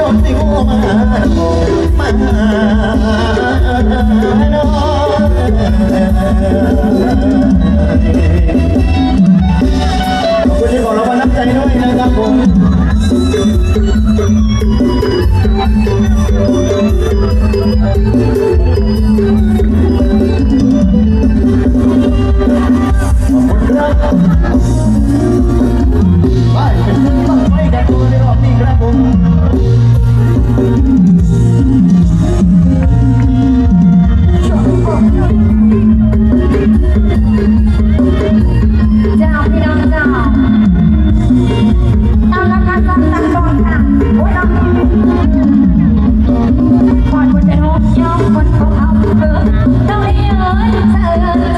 จนสิโมมามานขอบ la la